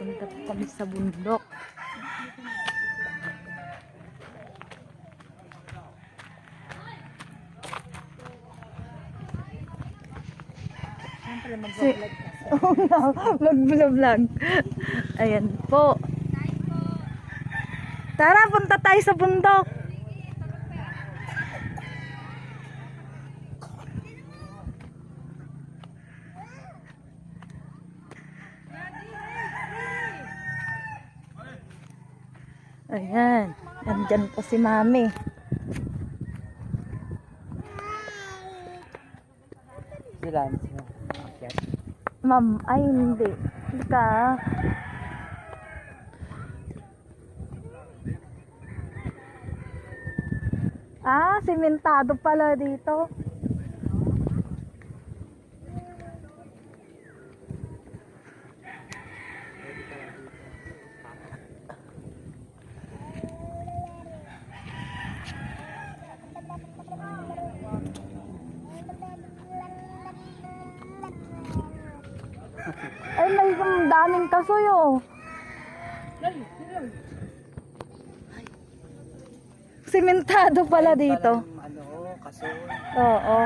Punta po kami sa bundok. Siyempre, Si mag-vlog ka. mag-vlog. Ayan po. Tara, punta tayo sa bundok. Ayan. Nandyan po si Mami. Sila, sila. Ma'am, ay hindi. Hindi ka. Ah, simentado pala dito. Ay, may daming kasoy oh. Simentado pala dito. Ano, kaso, Oo.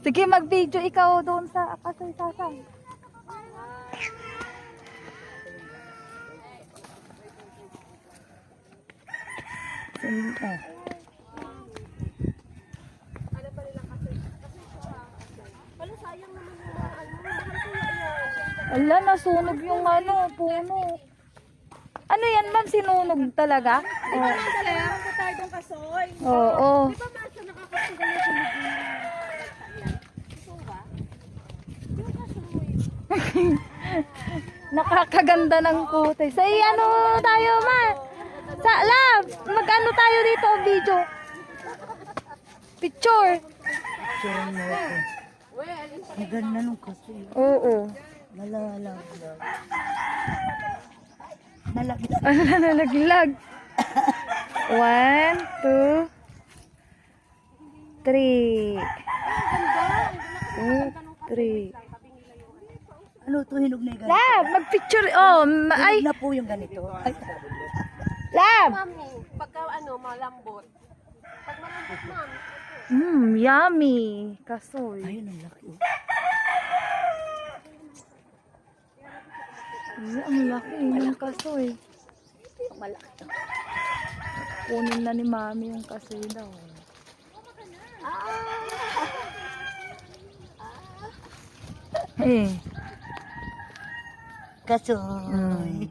Sige, mag-video ikaw doon sa kasoy sasang. Sim- Ala, nasunog yung ano, puno. Ano yan, ma'am? Sinunog talaga? Oo. Kailangan ko tayo ng kasoy. Oo. Di ba basta nakakasugal na ba? Yung kasoy. Nakakaganda ng puti. Sa ano tayo, ma? Sa lab, mag-ano tayo dito, video. Picture. Picture mo ako. Ang ganda nung kaso. Oo. Malalag. Malaglag. Ano nalaglag? One, two, three. Two, three. Ano to hinog na yung ganito? Lab, mag-picture. Oh, ma- ay, Hinog na po yung ganito. Ay, lab. Mami, pagka ano, malambot. Pag malambot, ma'am. Mmm, yummy. Kasoy. ayun ang laki. oh. Ang laki ng kasoy. Malaki. Kunin na ni mami yung kasoy daw. Eh, Kasoy.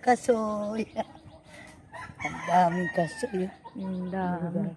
Kasoy. Ang daming kasoy. ang dami.